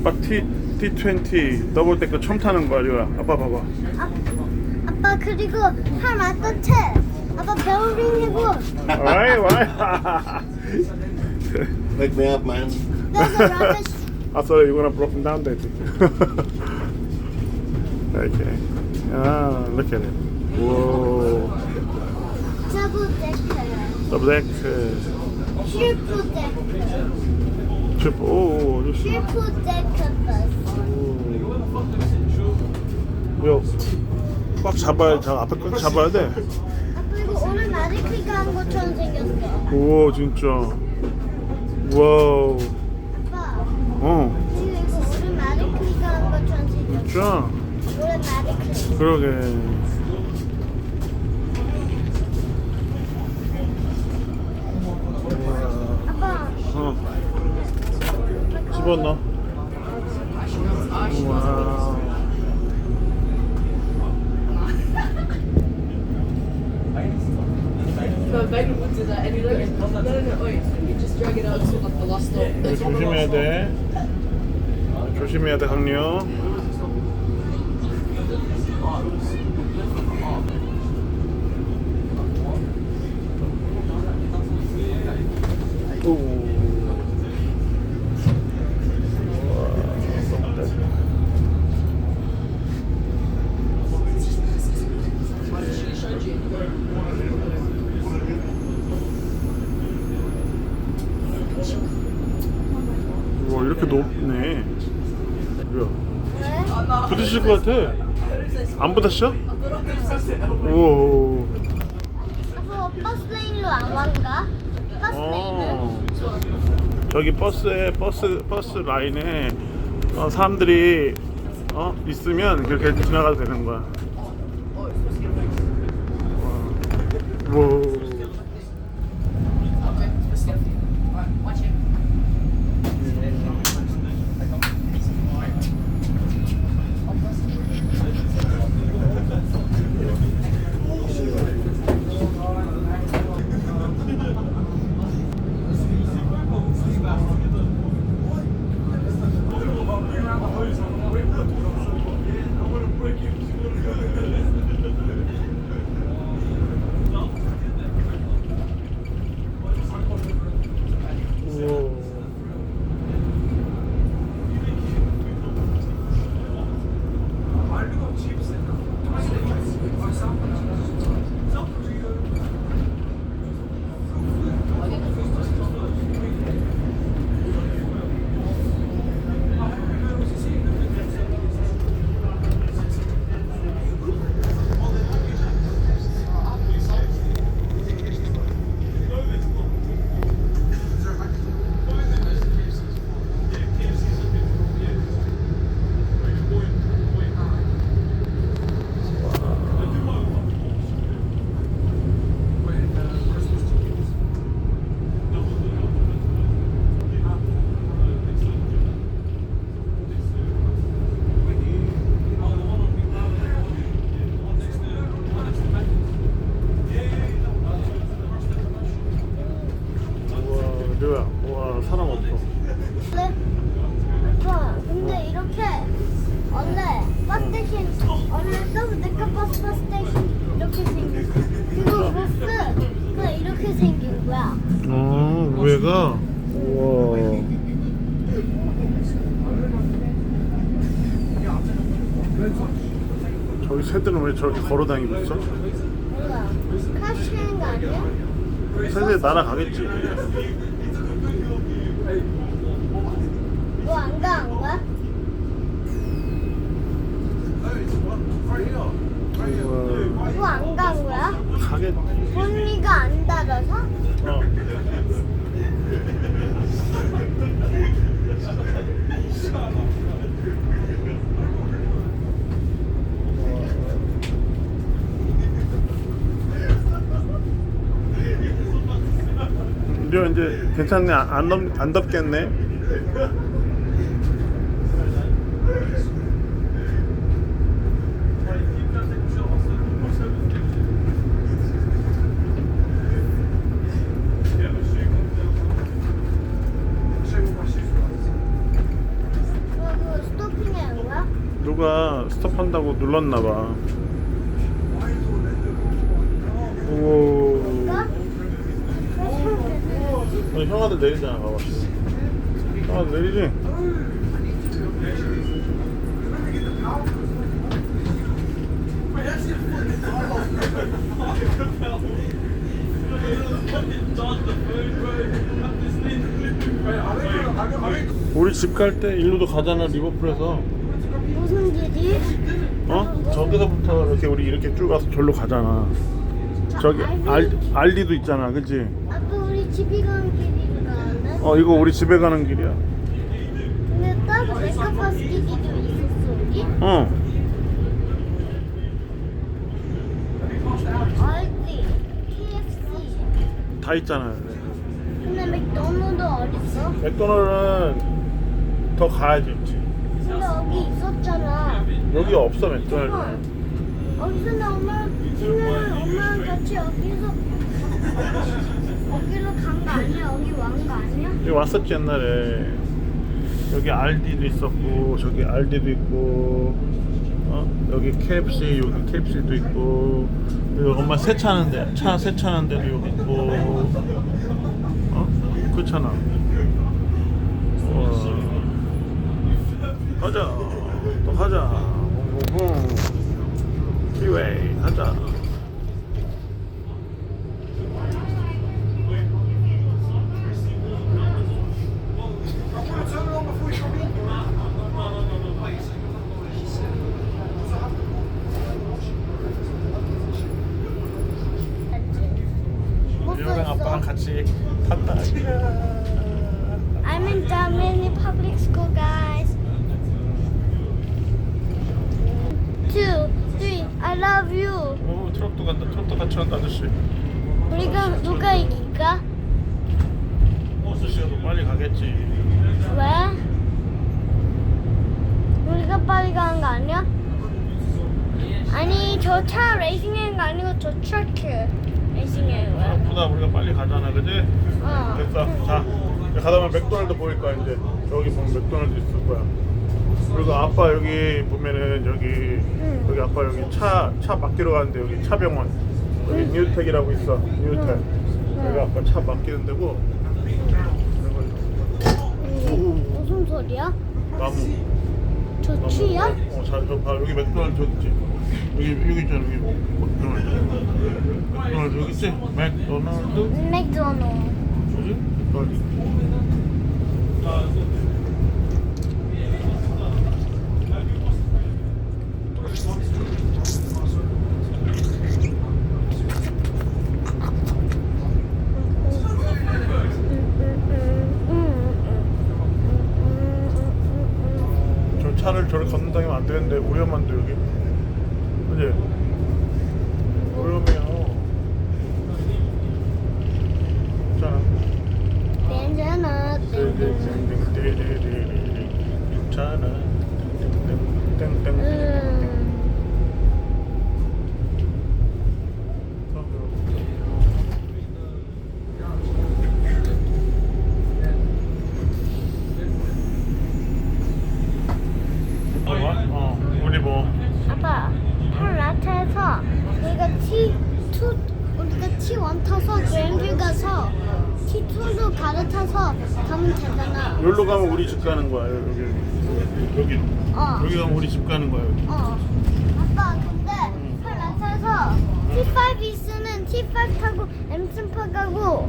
아빠 T T20 더블 데크 처음 타는 거야 리오야 아빠 봐봐 아, 아빠 그리고 팔 맞던 채 아빠 배우링이고 와이 와이 Wake me up, man. there's a rubbish I thought you were gonna broken down that okay ah look at it whoa double decker 더블 데크 triple decker 트리플 오 bus 오. 꽉 잡아야 자 앞에 꽉 잡아야 돼. 아빠 이거 오늘 마리크가 한 것처럼 생겼어 오 진짜. 와우. 아빠 어 오늘 마리크가 한 것처럼 생겼어 진짜. 오늘 마리크 그러게. 아빠 어. 집어넣어. 와. No, Megan would do that, and you don't no, no, no, wait. You just drag it out to like the last stop. 이거 조심해야 돼. 조심해야 돼 강력. 오. 와 이렇게 높네. 뭐야? 왜? 부딪힐 것 같아. 안 부딪혀? 오. 아빠 버스 레인로 안 간가? 버스 어. 저기 버스에 버스 버스 라인에 어, 사람들이 어 있으면 그렇게 지나가도 되는 거야. 와. 오. 어, 위에가 우와. 저기 새들은 왜 저렇게 걸어 다니고 있어? 몰라 카시한 거 아니야? 새들 날아가겠지. 뭐 안 가 안 가? 우와. 뭐 안 간 거야? 가겠. 본미가 안 닫아서? 어. 류 이제 괜찮네 안, 안, 덥, 안 덥겠네 누가 스톱한다고 눌렀나 봐. 오. 그러니까 아니, 형아들 내리잖아, 봐봐. 형아들 내리지? 우리 집 갈 때 일로도 가잖아 리버풀에서 무슨 길이? 어? 저기서부터 이렇게 우리 이렇게 쭉 가서 절로 가잖아 저기 알, 알리도 있잖아 그치? 우리 집이 가는 길이 가는데? 어 이거 우리 집에 가는 길이야 근데 따로 메카파스 길이도 있었어 우리? 어 알지? KFC 다 있잖아 근데 맥도날드 어딨어? 맥도날드는 더 가야지 근데 여기 있었잖아 여기 없어 맥도날드 어디서 나 엄마 친구랑 엄마랑 같이 여기서 여기로 간 거 아니야? 여기 완거 아니야? 여기 왔었지 옛날에 여기 알디도 있었고 저기 알디도 있고 어? 여기 KFC 여기 KFC도 있고 여기 엄마 세차하는데 차 세차하는 데도 여기 있고 어? 그렇잖아 어. 가자 또 가자 붕붕붕 프리웨이 가자 못 유랑 같이 갔다 I'm in Dominic Public School, guys. Two, three, I love you. 오 트럭도 간다 트럭도 같이 간다 아저씨 우리가 누가 이길까? 아저씨가 더 빨리 가겠지 왜? 우리가 빨리 가는 거 아니야? 아니 저 차 레이싱하는 거 아니고 저 트러 크 레이싱하는 거야. 생각보다 우리가 빨리 가잖아 그지? 어. 됐어 자 이제 가다 보면 맥도날드 보일 거야 이제 여기 보면 맥도날드 있을 거야 그리고 아빠 여기 보면은 여기 여기 아빠 여기 차 차 맡기러 가는데 여기 차병원 여기 응. 뉴텍이라고 있어 뉴텍 응. 여기 아빠 차 맡기는 데고 음, 무슨 소리야? 나무 저 나무. 취야? 어, 자, 저 봐. 여기 맥도날드 저기 있지. 여기 여기 있잖아. 여기 맥도날드. 맥도날드 여기 있지? 맥도날드. 맥도날드. 뭐지? 저 차를 저를 건너다니면 안 되는데 위험한데 여기. 그지? 자. 괜찮아. 괜찮아. 땡땡땡. 음. 어, 우리 뭐 아빠, 팔라트에서 우리가 T2, 우리가 T1 타서 그랜드 가서 T2로 갈아타서 가면 되잖아. 여기로 가면 우리 집 가는 거야. 여기 여기 어. 여기 가면 우리 집 가는 거야. 여기. 어. 아빠, 근데 팔라트에서 T5 있으면 T5 타고 M3 가고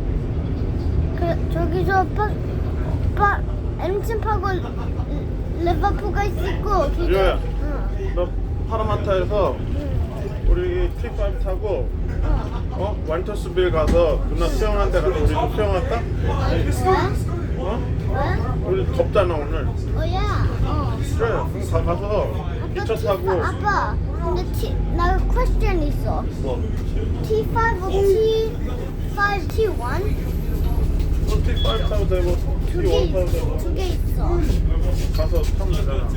그 저기서 파, 파 M3 타고 레버풀가 있고 기계. 유아야. 응. 너 파라마타에서 응. 우리 T5 타고 어. 어 완터스빌 가서 누나 수영한 데 가서 우리 도 수영할까? 왜? 어? 왜? 우리 덥잖아 오늘. 어야. 어. 그래. 가 가서 기차 타고 아빠, 근데 T, 나 question 있어. 뭐 T5 or T5, T1? 어, T5 타도 되고 두 개, T1 타도 되고 두 개 있어. 가서 타면 되잖아.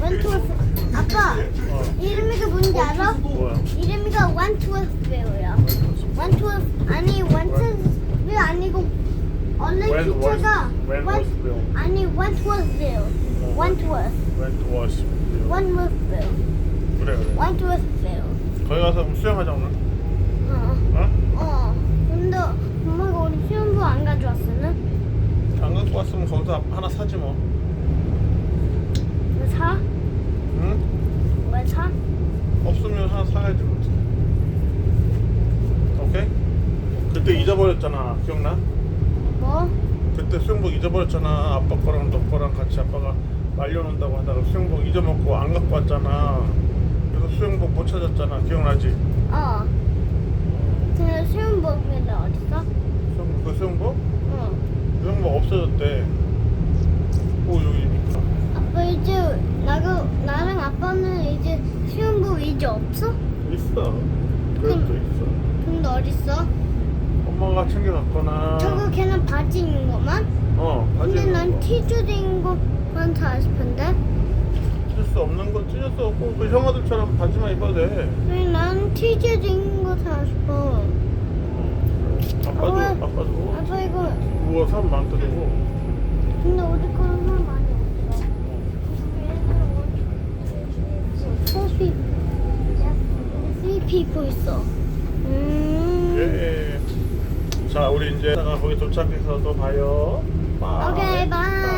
웬투 아빠, 어. 이름이가 뭔지 알아? 뭐야? 이름이가 원투웨스빌이야. 원투웨스 아니 원투웨스빌 아니고 원래 When was- 기차가 when was built? 아니. 어. Wentworth. 웬트워스. Wentworthville. 그래 그래. Wentworthville. 거기 가서 그럼 수영하자 오늘. 어. 어? 어. 근데 엄마가 우리 수영복 안 가져왔으면 안 갖고 왔으면 거기서 하나 사지 뭐. 왜 사? 응? 왜 사? 없으면 하나 사야지 뭐. 오케이? 그때 잊어버렸잖아. 기억나? 뭐? 그때 수영복 잊어버렸잖아. 아빠 거랑 너 거랑 같이 아빠가 말려놓는다고 하다가 수영복 잊어먹고 안 갖고 왔잖아. 그래서 수영복 못 찾았잖아. 기억나지? 어. 근데 수영복인데 어딨어? 수영복 그 수영복? 어. 수영복 없어졌대. 오 여기 있다. 아빠 이제 나가 나랑 아빠는 이제 수영복 이제 없어? 있어. 그것도 있어. 근데 어딨어? 엄마가 챙겨갔거나. 저거 걔는 바지 있는 것만? 어 바지. 근데 입는 난 거. 티셔츠 있는 것만 다 싶은데? 찢을 수 없는 건 찢을 수 없고 그 형아들처럼 바지만 입어도 돼. 아니 난 티셔츠 있는 거다 싶어. 아빠도 어, 왜? 아빠도. 아빠 이거 우와 사람 많더라고. 근데 우리 거는 사람 많이 없어. Four people. Three people 있어. 음. 예. 자 우리 이제 거기 도착해서 또 봐요. 바이. 오케이, 바이.